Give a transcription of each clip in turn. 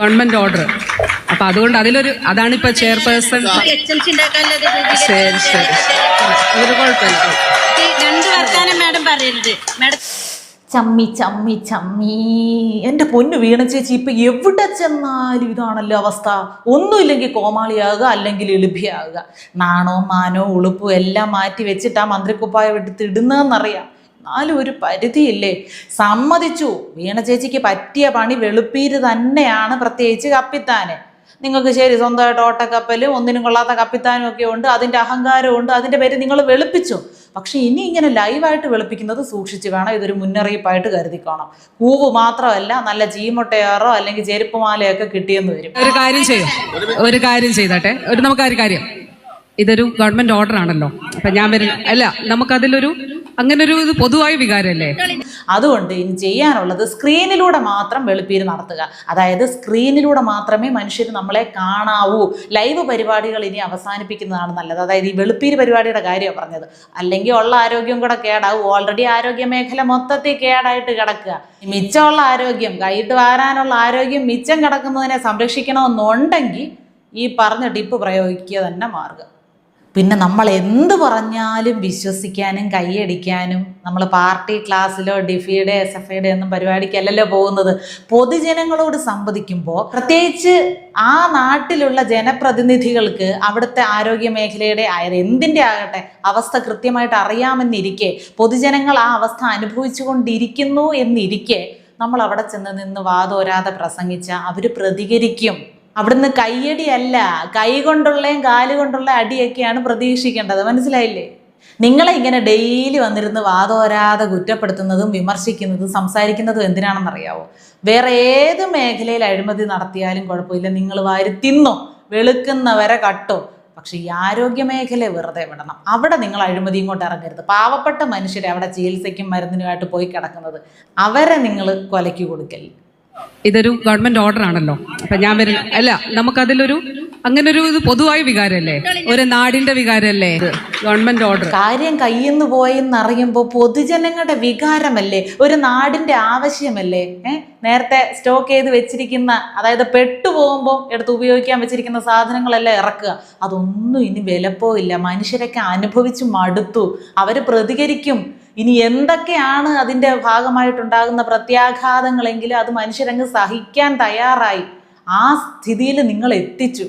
Government order. അപ്പൊ അതുകൊണ്ട് അതിലൊരു അതാണ് ഇപ്പൊ ചെയർപേഴ്സൺ. ശരി ശരി. അതൊരു കുഴപ്പമില്ല. രണ്ട് വർത്താനം മാഡം പറയരുത്. മാഡം ചമ്മി ചമ്മി ചമ്മി. എന്റെ പൊന്നു വീണ ചേച്ചി ഇപ്പൊ എവിടെ ചെന്നാലും ഇതാണല്ലോ അവസ്ഥ. ഒന്നുമില്ലെങ്കിൽ കോമാളിയാകുക അല്ലെങ്കിൽ എളുപ്പിയാകുക നാണോ മാനോ ഉളുപ്പും എല്ലാം മാറ്റി വെച്ചിട്ട് വെച്ചിട്ടാ മന്ത്രിക്കുപ്പായ എടുത്ത് ഇടുന്നതെന്നറിയാം എന്നാലും ഒരു പരിധിയില്ലേ? സമ്മതിച്ചു. വീണ ചേച്ചിക്ക് പറ്റിയ പണി വെളുപ്പീര് തന്നെയാണ് പ്രത്യേകിച്ച് കപ്പിത്താന്. നിങ്ങൾക്ക് ശരി സ്വന്തമായിട്ട് ഓട്ടക്കപ്പലും ഒന്നിനും കൊള്ളാത്ത കപ്പിത്താനും ഒക്കെ ഉണ്ട് അതിന്റെ അഹങ്കാരവും ഉണ്ട് അതിന്റെ പേര് നിങ്ങൾ വെളുപ്പിച്ചു. പക്ഷെ ഇനി ഇങ്ങനെ ലൈവായിട്ട് വെളുപ്പിക്കുന്നത് സൂക്ഷിച്ച് വേണം ഇതൊരു മുന്നറിയിപ്പായിട്ട് കരുതിക്കോണം. പൂവ് മാത്രമല്ല നല്ല ചീമുട്ടയാറോ അല്ലെങ്കിൽ ചെരുപ്പ് മാലയൊക്കെ കിട്ടിയെന്ന് വരും. ഒരു കാര്യം ചെയ്യും. ഒരു കാര്യം ചെയ്തട്ടെ. ഒരു നമുക്ക് ഒരു കാര്യം. ഇതൊരു ഗവൺമെന്റ് ഓർഡർ ആണല്ലോ അപ്പൊ ഞാൻ വരുന്ന അല്ല നമുക്കതിലൊരു അങ്ങനെ ഒരു ഇത് പൊതുവായ വികാരമല്ലേ അതുകൊണ്ട് ഇനി ചെയ്യാനുള്ളത് സ്ക്രീനിലൂടെ മാത്രം വെളുപ്പീര് നടത്തുക. അതായത് സ്ക്രീനിലൂടെ മാത്രമേ മനുഷ്യർ നമ്മളെ കാണാവൂ. ലൈവ് പരിപാടികൾ ഇനി അവസാനിപ്പിക്കുന്നതാണ് നല്ലത്. അതായത് ഈ വെളുപ്പീര് പരിപാടിയുടെ കാര്യമാണ് പറഞ്ഞത്. അല്ലെങ്കിൽ ഉള്ള ആരോഗ്യം കൂടെ കേടാവും. ഓൾറെഡി ആരോഗ്യ മേഖല മൊത്തത്തിൽ കേടായിട്ട് കിടക്കുക. മിച്ചമുള്ള ആരോഗ്യം കൈയിട്ട് വാരാനുള്ള ആരോഗ്യം മിച്ചം കിടക്കുന്നതിനെ സംരക്ഷിക്കണമെന്നുണ്ടെങ്കിൽ ഈ പറഞ്ഞ ടിപ്പ് പ്രയോഗിക്കുക തന്നെ മാർഗം പിന്നെ നമ്മൾ എന്ത് പറഞ്ഞാലും വിശ്വസിക്കാനും കൈയടിക്കാനും നമ്മൾ പാർട്ടി ക്ലാസ്സിലോ ഡിഫിയുടെ എസ് എഫ് ഐയുടെ ഒന്നും പരിപാടിക്കല്ലല്ലോ പോകുന്നത്. പൊതുജനങ്ങളോട് സംവദിക്കുമ്പോൾ പ്രത്യേകിച്ച് ആ നാട്ടിലുള്ള ജനപ്രതിനിധികൾക്ക് അവിടുത്തെ ആരോഗ്യ മേഖലയുടെ എന്തിന്റെ ആകട്ടെ അവസ്ഥ കൃത്യമായിട്ട് അറിയാമെന്നിരിക്കെ പൊതുജനങ്ങൾ ആ അവസ്ഥ അനുഭവിച്ചുകൊണ്ടിരിക്കുന്നു എന്നിരിക്കെ നമ്മൾ അവിടെ ചെന്ന് നിന്ന് വാതോരാതെ പ്രസംഗിച്ച അവർ പ്രതികരിക്കും. അവിടുന്ന് കൈയടിയല്ല കൈ കൊണ്ടുള്ളയും കാൽ കൊണ്ടുള്ള അടിയൊക്കെയാണ് പ്രതീക്ഷിക്കേണ്ടത്. മനസ്സിലായില്ലേ? നിങ്ങളെ ഇങ്ങനെ ഡെയിലി വന്നിരുന്ന് വാതോരാതെ കുറ്റപ്പെടുത്തുന്നതും വിമർശിക്കുന്നതും സംസാരിക്കുന്നതും എന്തിനാണെന്നറിയാവോ? വേറെ ഏത് മേഖലയിൽ അഴിമതി നടത്തിയാലും കുഴപ്പമില്ല. നിങ്ങൾ വാരി തിന്നോ വെളുക്കുന്നവരെ കട്ടോ. പക്ഷെ ഈ ആരോഗ്യ മേഖല വെറുതെ വിടണം. അവിടെ നിങ്ങൾ അഴിമതിയും കൊണ്ട് ഇറങ്ങരുത്. പാവപ്പെട്ട മനുഷ്യരെ അവിടെ ചികിത്സയ്ക്കും മരുന്നിനുമായിട്ട് പോയി കിടക്കുന്നത്. അവരെ നിങ്ങൾ കൊലയ്ക്ക് കൊടുക്കൽ ഇതൊരു ഗവൺമെന്റ് ഓർഡർ ആണല്ലോ. അപ്പൊ ഞാൻ വരുന്ന അല്ല നമുക്കതിലൊരു അങ്ങനെ ഒരു ഇത് പൊതുവായ വികാരമല്ലേ ഒരു നാടിന്റെ വികാരമല്ലേ ഗവൺമെന്റ് ഓർഡർ കാര്യം കയ്യിന്ന് പോയെന്നറിയുമ്പോൾ പൊതുജനങ്ങളുടെ വികാരമല്ലേ? ഒരു നാടിന്റെ ആവശ്യമല്ലേ? നേരത്തെ സ്റ്റോക്ക് ചെയ്ത് വെച്ചിരിക്കുന്ന അതായത് പെട്ടുപോകുമ്പോൾ എടുത്ത് ഉപയോഗിക്കാൻ വെച്ചിരിക്കുന്ന സാധനങ്ങളെല്ലാം ഇറക്കുക. അതൊന്നും ഇനി വിലപ്പോ ഇല്ല മനുഷ്യരൊക്കെ അനുഭവിച്ച് മടുത്തു. അവർ പ്രതികരിക്കും. ഇനി എന്തൊക്കെയാണ് അതിന്റെ ഭാഗമായിട്ടുണ്ടാകുന്ന പ്രത്യാഘാതങ്ങളെങ്കിലും അത് മനുഷ്യരങ്ങ് സഹിക്കാൻ തയ്യാറായി. ആ സ്ഥിതിയിൽ നിങ്ങൾ എത്തിച്ചു.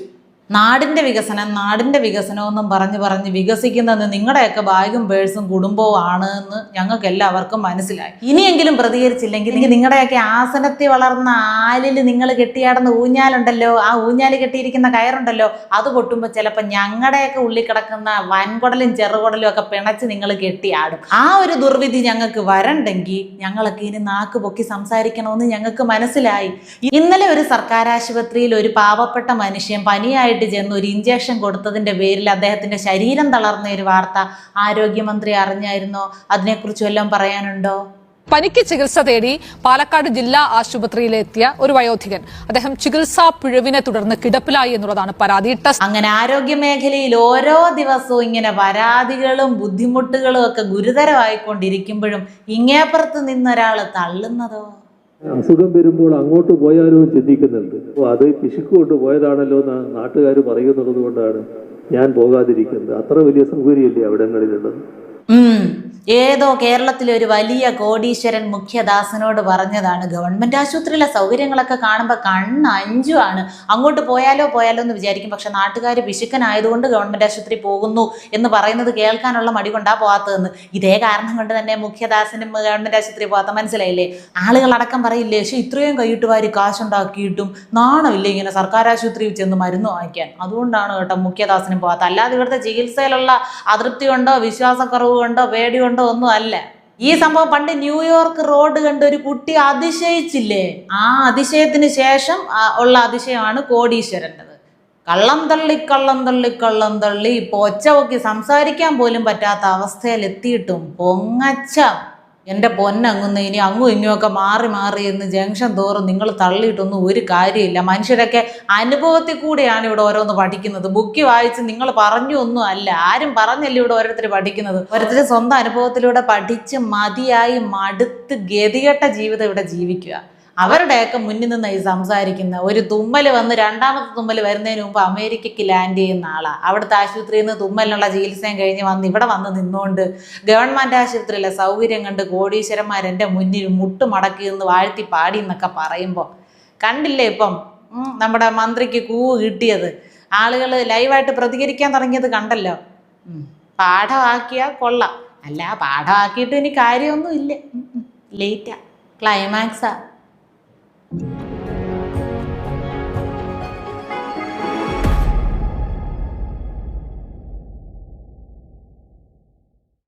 നാടിന്റെ വികസനം നാടിന്റെ വികസനമെന്നും പറഞ്ഞ് പറഞ്ഞ് വികസിക്കുന്നത് നിങ്ങളുടെയൊക്കെ ബാഗും പേഴ്സും കുടുംബവും ആണ് എന്ന് ഞങ്ങൾക്ക് എല്ലാവർക്കും മനസ്സിലായി. ഇനിയെങ്കിലും പ്രതികരിച്ചില്ലെങ്കിൽ നിങ്ങൾ നിങ്ങളുടെയൊക്കെ ആസനത്തിൽ വളർന്ന ആലിൽ നിങ്ങൾ കെട്ടിയാടുന്ന ഊഞ്ഞാലുണ്ടല്ലോ ആ ഊഞ്ഞാൽ കെട്ടിയിരിക്കുന്ന കയറുണ്ടല്ലോ അത് പൊട്ടുമ്പോൾ ചിലപ്പോൾ ഞങ്ങളുടെയൊക്കെ ഉള്ളിൽ കിടക്കുന്ന വൻകുടലും ചെറുകുടലും ഒക്കെ പിണച്ച് നിങ്ങൾ കെട്ടിയാടും. ആ ഒരു ദുർവിധി ഞങ്ങൾക്ക് വരണ്ടെങ്കിൽ ഞങ്ങളൊക്കെ ഇനി നാക്ക് പൊക്കി സംസാരിക്കണമെന്ന് ഞങ്ങൾക്ക് മനസ്സിലായി. ഇന്നലെ ഒരു സർക്കാർ ആശുപത്രിയിൽ ഒരു പാവപ്പെട്ട മനുഷ്യൻ പനിയായിട്ട് ചെന്ന് ഒരു ഇഞ്ചക്ഷൻ കൊടുത്തതിന്റെ പേരിൽ അദ്ദേഹത്തിന്റെ ശരീരം തളർന്ന ഒരു വാർത്ത ആരോഗ്യമന്ത്രി അറിഞ്ഞായിരുന്നോ? അതിനെക്കുറിച്ച് വല്ലതും പറയാനുണ്ടോ? പനിക്ക് ചികിത്സ തേടി പാലക്കാട് ജില്ലാ ആശുപത്രിയിലെത്തിയ ഒരു വയോധികൻ. അദ്ദേഹം ചികിത്സാ പിഴവിനെ തുടർന്ന് കിടപ്പിലായി എന്നുള്ളതാണ് പരാതി. ടെസ്റ്റ് അങ്ങനെ ആരോഗ്യ മേഖലയിൽ ഓരോ ദിവസവും ഇങ്ങനെ പരാതികളും ബുദ്ധിമുട്ടുകളും ഒക്കെ ഗുരുതരമായിക്കൊണ്ടിരിക്കുമ്പോഴും ഇങ്ങേപ്പുറത്ത് നിന്നൊരാൾ തള്ളുന്നതോ? അസുഖം വരുമ്പോൾ അങ്ങോട്ട് പോയാലും ചിന്തിക്കുന്നുണ്ട്. അപ്പോൾ അത് പിശുക്ക് കൊണ്ട് പോയതാണല്ലോ എന്ന് നാട്ടുകാർ പറയുന്നത് കൊണ്ടാണ് ഞാൻ പോകാതിരിക്കുന്നത്. അത്ര വലിയ സൗകര്യമില്ലേ അവിടങ്ങളിലുള്ളത്. ഏതോ കേരളത്തിലെ ഒരു വലിയ കോടീശ്വരൻ മുഖ്യദാസനോട് പറഞ്ഞതാണ് ഗവൺമെന്റ് ആശുപത്രിയിലെ സൗകര്യങ്ങളൊക്കെ കാണുമ്പോൾ കണ്ണ് അഞ്ചുമാണ് അങ്ങോട്ട് പോയാലോ പോയാലോ എന്ന് വിചാരിക്കും. പക്ഷെ നാട്ടുകാർ പിശുക്കനായതുകൊണ്ട് ഗവൺമെന്റ് ആശുപത്രി പോകുന്നു എന്ന് പറയുന്നത് കേൾക്കാനുള്ള മടി കൊണ്ടാ പോകാത്തതെന്ന് ഇതേ കാരണം കൊണ്ട് തന്നെ മുഖ്യദാസനും ഗവൺമെന്റ് ആശുപത്രി പോകാത്ത മനസ്സിലായില്ലേ? ആളുകളടക്കം പറയില്ലേ പക്ഷെ ഇത്രയും കൈയിട്ട് വാരി കാശുണ്ടാക്കിയിട്ടും നാണമില്ല ഇങ്ങനെ സർക്കാർ ആശുപത്രിയിൽ ചെന്ന് മരുന്ന് വാങ്ങിക്കാൻ? അതുകൊണ്ടാണ് കേട്ടോ മുഖ്യദാസനും പോകാത്ത അല്ലാതെ ഇവിടുത്തെ ചികിത്സയിലുള്ള അതൃപ്തി കൊണ്ടോ വിശ്വാസക്കുറവ് കൊണ്ടോ പേടി കൊണ്ടോ ഒന്നും അല്ല. ഈ സംഭവം പണ്ട് ന്യൂയോർക്ക് റോഡ് കണ്ട ഒരു കുട്ടി അതിശയിച്ചില്ലേ? ആ അതിശയത്തിന് ശേഷം ഉള്ള അതിശയമാണ് കോടീശ്വരന്റെത്. കള്ളം തള്ളി കള്ളം തള്ളി കള്ളം തള്ളി ഇപ്പൊ ഒച്ച പൊക്കി സംസാരിക്കാൻ പോലും പറ്റാത്ത അവസ്ഥയിൽ എത്തിയിട്ടും പൊങ്ങച്ച. എന്റെ പൊന്നങ്ങുന്ന ഇനി അങ്ങും ഇങ്ങുമൊക്കെ മാറി മാറി എന്ന് ജംഗ്ഷൻ തോറും നിങ്ങൾ തള്ളിയിട്ടൊന്നും ഒരു കാര്യമില്ല. മനുഷ്യരൊക്കെ അനുഭവത്തിൽ കൂടെയാണ് ഇവിടെ ഓരോന്ന് പഠിക്കുന്നത്. ബുക്ക് വായിച്ച് നിങ്ങൾ പറഞ്ഞു ഒന്നും അല്ല. ആരും പറഞ്ഞല്ല ഇവിടെ ഓരോരുത്തർ പഠിക്കുന്നത്? ഓരോരുത്തർ സ്വന്തം അനുഭവത്തിലൂടെ പഠിച്ച് മതിയായി മടുത്ത് ഗതികെട്ട ജീവിതം ഇവിടെ ജീവിക്കുക. അവരുടെയൊക്കെ മുന്നിൽ നിന്ന് ഈ സംസാരിക്കുന്ന ഒരു തുമ്മൽ വന്ന് രണ്ടാമത്തെ തുമ്മൽ വരുന്നതിന് മുമ്പ് അമേരിക്കയ്ക്ക് ലാൻഡ് ചെയ്യുന്ന ആളാണ് അവിടുത്തെ ആശുപത്രിയിൽ നിന്ന് തുമ്മലിനുള്ള ചികിത്സയും കഴിഞ്ഞ് വന്ന് ഇവിടെ വന്ന് നിന്നുകൊണ്ട് ഗവൺമെന്റ് ആശുപത്രിയിലെ സൗകര്യം കണ്ട് കോടീശ്വരന്മാർ എന്റെ മുന്നിൽ മുട്ട് മടക്കി നിന്ന് വാഴ്ത്തി പാടി എന്നൊക്കെ പറയുമ്പോൾ കണ്ടില്ലേ ഇപ്പം? നമ്മുടെ മന്ത്രിക്ക് കൂവ് കിട്ടിയത്. ആളുകൾ ലൈവായിട്ട് പ്രതികരിക്കാൻ തുടങ്ങിയത് കണ്ടല്ലോ. പാഠമാക്കിയാൽ കൊള്ളാം. അല്ല പാഠമാക്കിയിട്ട് ഇനി കാര്യമൊന്നും ഇല്ല. ലേറ്റാ ക്ലൈമാക്സാ Thank you.